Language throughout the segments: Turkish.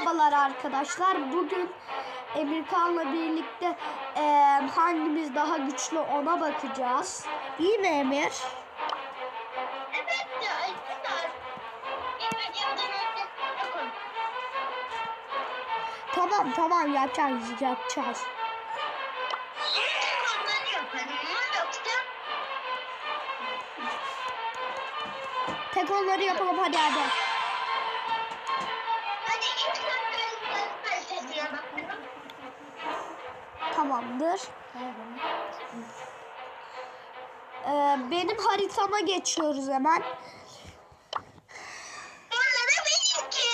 Merhabalar arkadaşlar. Bugün Emirkan'la birlikte e, hangimiz daha güçlü ona bakacağız. Değil mi Emir? Evet. Tamam tamam yapacağız yapacağız. Tek onları yapalım hadi. hadi Tamamdır. E, benim haritama geçiyoruz hemen. Onlara benimki.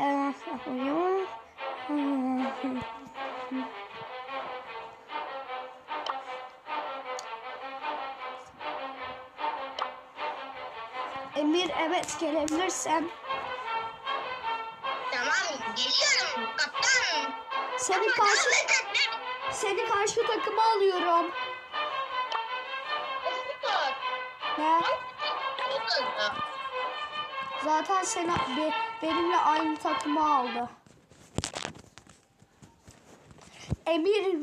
E, Emir evet gelebilirsen. Tamam geliyorum. Seni karşı seni karşı takıma alıyorum. Ne? Zaten seni be- benimle aynı takıma aldı. Emir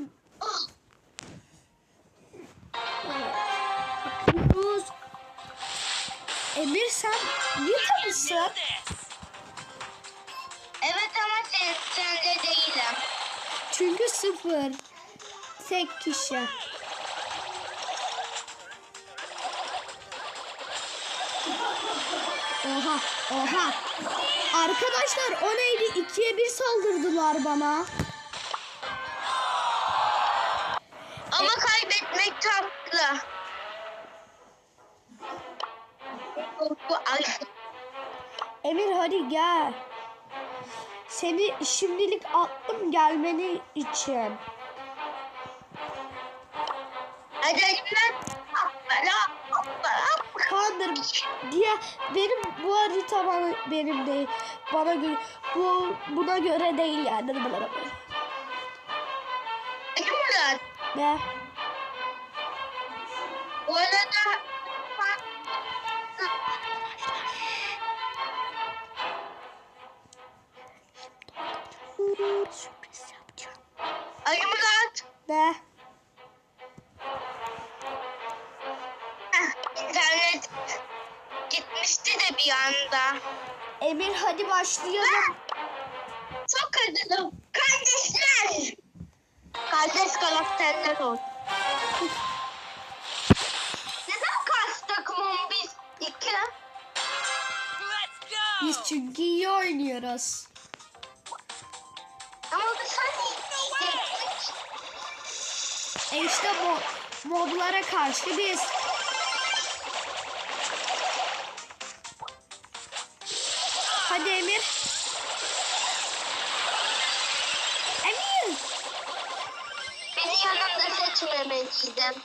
Bakıyoruz. Emir sen Vita mısın? Evet ama sen, sende değilim. Çünkü sıfır. Tek kişi. Oha, oha. Arkadaşlar o neydi? İkiye bir saldırdılar bana. Ama kaybetmek tatlı. Bu ay Emir hadi gel. Seni şimdilik attım gelmeni için. Kandır diye benim bu harita bana benim değil. Bana göre bu buna göre değil yani. Ne? Bir anda. Emir hadi başlayalım. Çok üzüldüm. Kardeşler. Kardeş karakterler oldu. Neden karşı takımın biz iki? Biz çünkü iyi oynuyoruz. Ama gittik. E işte mo moblara karşı biz. Hadi Emir. Emir. Beni yanımda seçmemeliydin.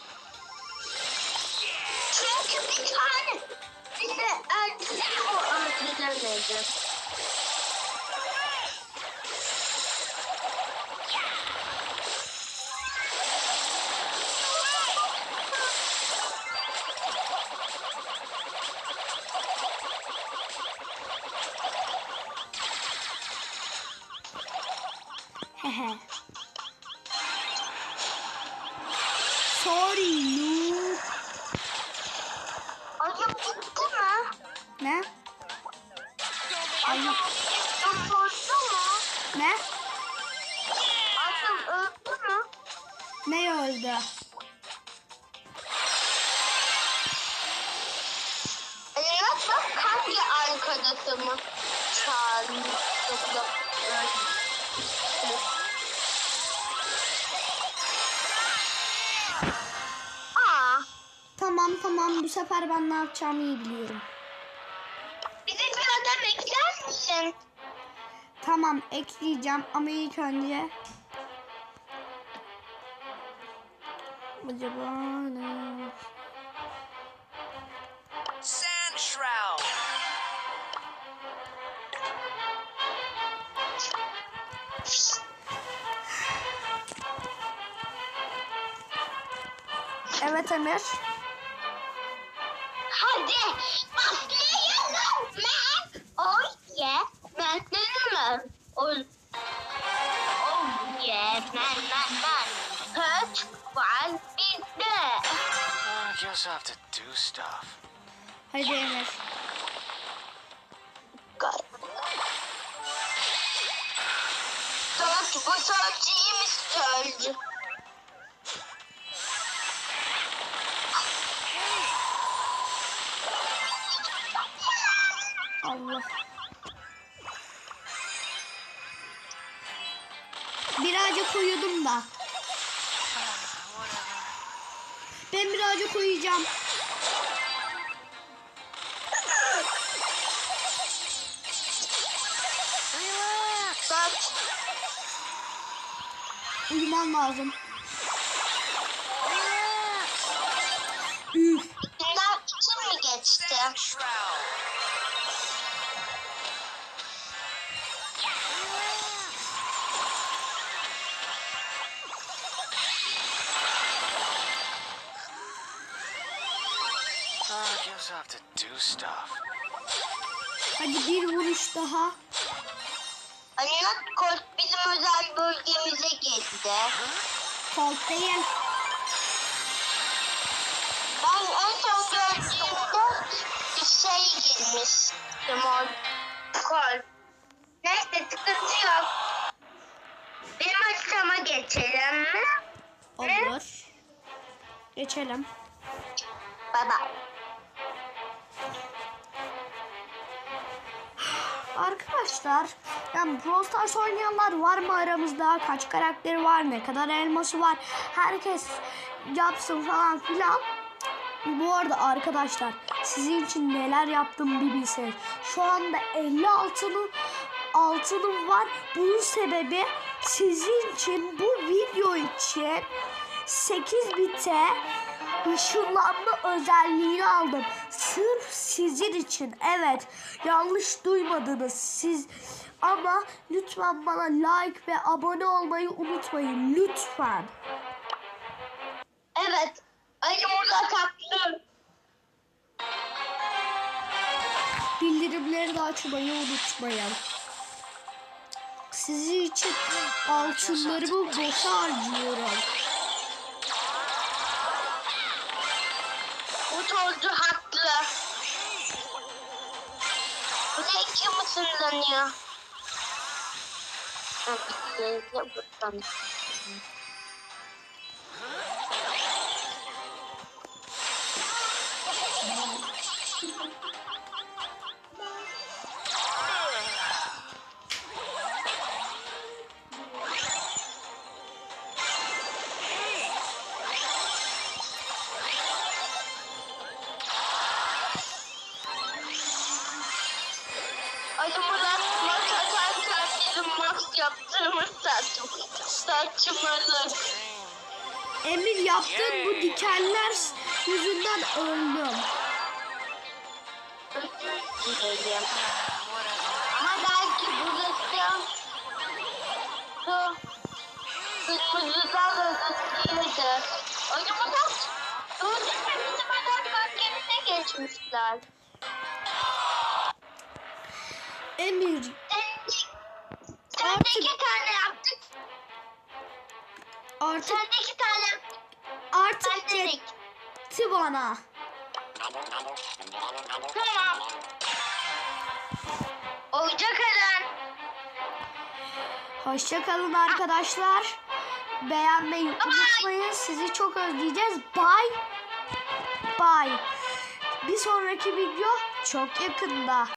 Çünkü bir tane bize erkek o öldüremedi. Sorry noob. Ayım gitti mi? Ne? Ayım öldü mü? Ne? Ayım öldü mü? Ne öldü? Nasıl hangi arkadaşımı çağırmıştım da Aa, Tamam bu sefer ben ne yapacağımı iyi biliyorum. bizi bir adam ekler misin? Tamam ekleyeceğim ama ilk önce Acaba ne? Sand Shroud. Evet Emir. Hadi başlayalım. Ben, oh yeah, ben mi? Oh, oh yeah, man, man, man. Kaç var bizde. I guess I have to do stuff. Hadi Emir. Sanki bu sadece iyi mi söyledi? Birazcık uyudum da. Ben birazcık uyuyacağım. Uyumam lazım. Hadi bir vuruş daha. Anlat Koç bizim özel bölgemize geldi. Colt değil. Ben en son gördüğümde bir şey girmiş. Small Kol. Neyse sıkıntı yok. Benim haritama geçelim mi? Olur. Geçelim. Baba. Arkadaşlar yani Brawl Stars oynayanlar var mı aramızda? Kaç karakteri var? Ne kadar elması var? Herkes yapsın falan filan. Bu arada arkadaşlar sizin için neler yaptım bir bilseniz. Şu anda 50 altının altınım var. Bunun sebebi sizin için bu video için 8 bite ışınlanma özelliğini aldım. Sırf sizin için. Evet. Yanlış duymadınız siz. Ama lütfen bana like ve abone olmayı unutmayın. Lütfen. Evet. Ali burada taktım. Bildirimleri de açmayı unutmayın. Sizin için altınlarımı boşa harcıyorum. Motorcu haklı. Ne kim ısınlanıyor? Evet, buradan. Saçmalık. Emir yaptığın bu dikenler yüzünden öldüm. Ama belki burası şu kırmızıdan ötesiydi. Ali Murat gördün mü bizim adam bölgemize geçmişler. Emir Sen de Artık- iki tane yaptık. Artık Sen de iki tane artık yetti bana. Tamam. Oyuncak Eren. Hoşça kalın arkadaşlar. Beğenmeyi unutmayın. Sizi çok özleyeceğiz. Bye. Bye. Bir sonraki video çok yakında.